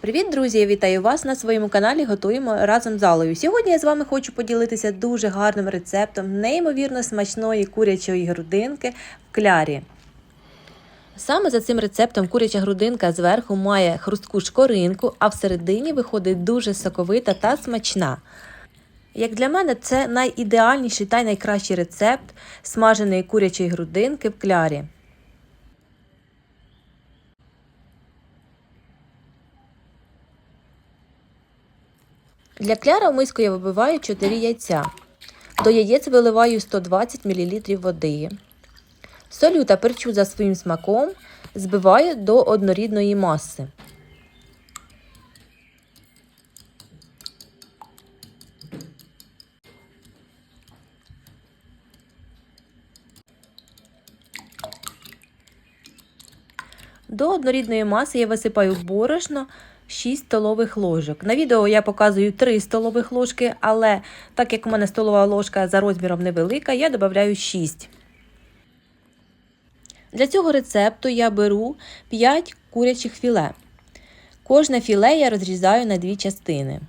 Привіт, друзі! Я вітаю вас на своєму каналі. Готуємо разом з Алою. Сьогодні я з вами хочу поділитися дуже гарним рецептом неймовірно смачної курячої грудинки в клярі. Саме за цим рецептом куряча грудинка зверху має хрустку шкоринку, а всередині виходить дуже соковита та смачна. Як для мене, це найідеальніший та найкращий рецепт смаженої курячої грудинки в клярі. Для кляра в миску я вибиваю 4 яйця. До яєць виливаю 120 мл води. Солю та перчу за своїм смаком, збиваю до однорідної маси. До однорідної маси я висипаю борошно 6 столових ложок. На відео я показую 3 столових ложки, але так як у мене столова ложка за розміром невелика, я додаю 6. Для цього рецепту я беру 5 курячих філе. Кожне філе я розрізаю на дві частини.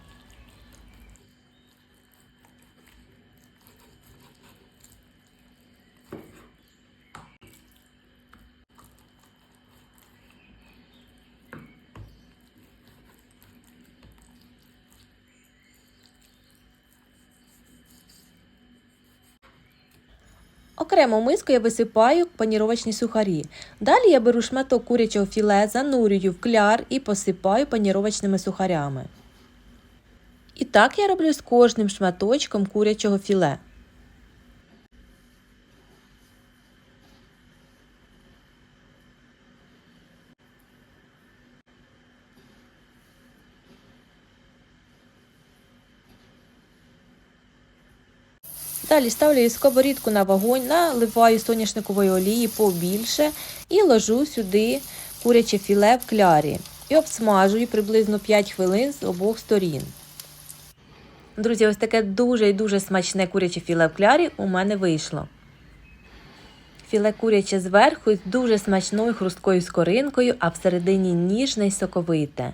Окремо миску я висипаю паніровочні сухарі. Далі я беру шматок курячого філе, занурюю в кляр і посипаю паніровочними сухарями. І так я роблю з кожним шматочком курячого філе. Далі ставлю сковорідку на вогонь, наливаю соняшникової олії побільше і ложу сюди куряче філе в клярі і обсмажую приблизно 5 хвилин з обох сторін. Друзі, ось таке дуже і дуже смачне куряче філе в клярі у мене вийшло. Філе куряче зверху з дуже смачною хрусткою скоринкою, а всередині ніжне й соковите.